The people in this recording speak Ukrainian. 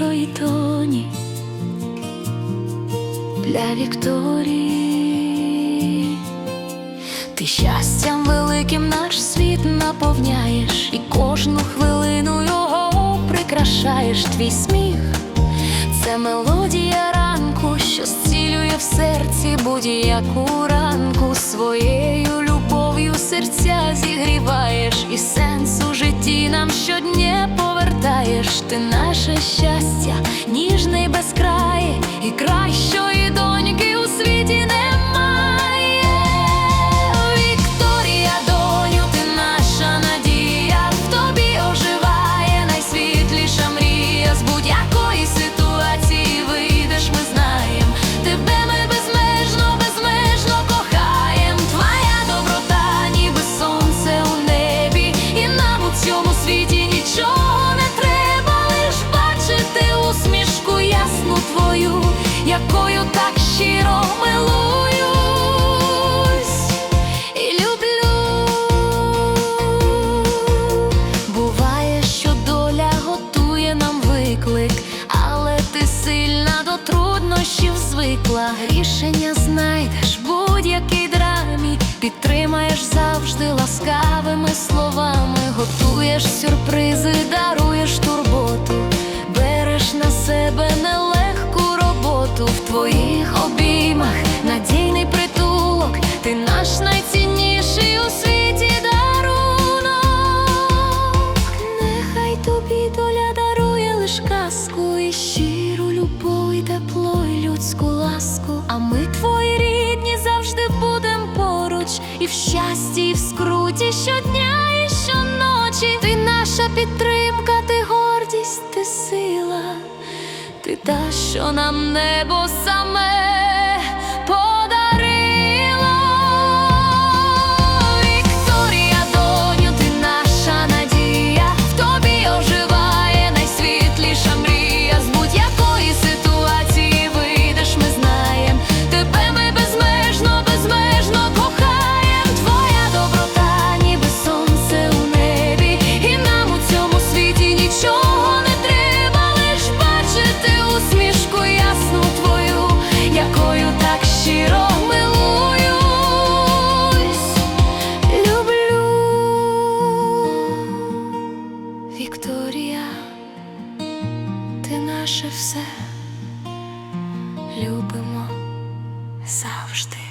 нашої тоні, для Вікторії. Ти щастям великим наш світ наповняєш, і кожну хвилину його прикрашаєш твій сміх. Це мелодія ранку, що зцілює в серці будь-яку ранку своєю любов'ю серця зігріваєш, і сенс у житті нам щодня повертаєш. Ти наше щастя, ніжний безкрай і кращої доньки якою так щиро милуюсь і люблю. Буває, що доля готує нам виклик, але ти сильна до труднощів звикла. Рішення знайдеш будь-якій драмі, підтримаєш завжди ласкавими словами, готуєш сюрпризи, даруєш турботу, твоїх обіймах, надійний притулок, ти наш найцінніший у світі дарунок. Нехай тобі доля дарує лиш казку і щиру любов, і тепло, і людську ласку. А ми твої рідні завжди будем поруч, і в щасті, і в скруті щодня, і щоночі. Ти наша підтримка, ти гордість, ти сила, ти та, що нам небо саме. Вікторія, ти наше все любимо завжди.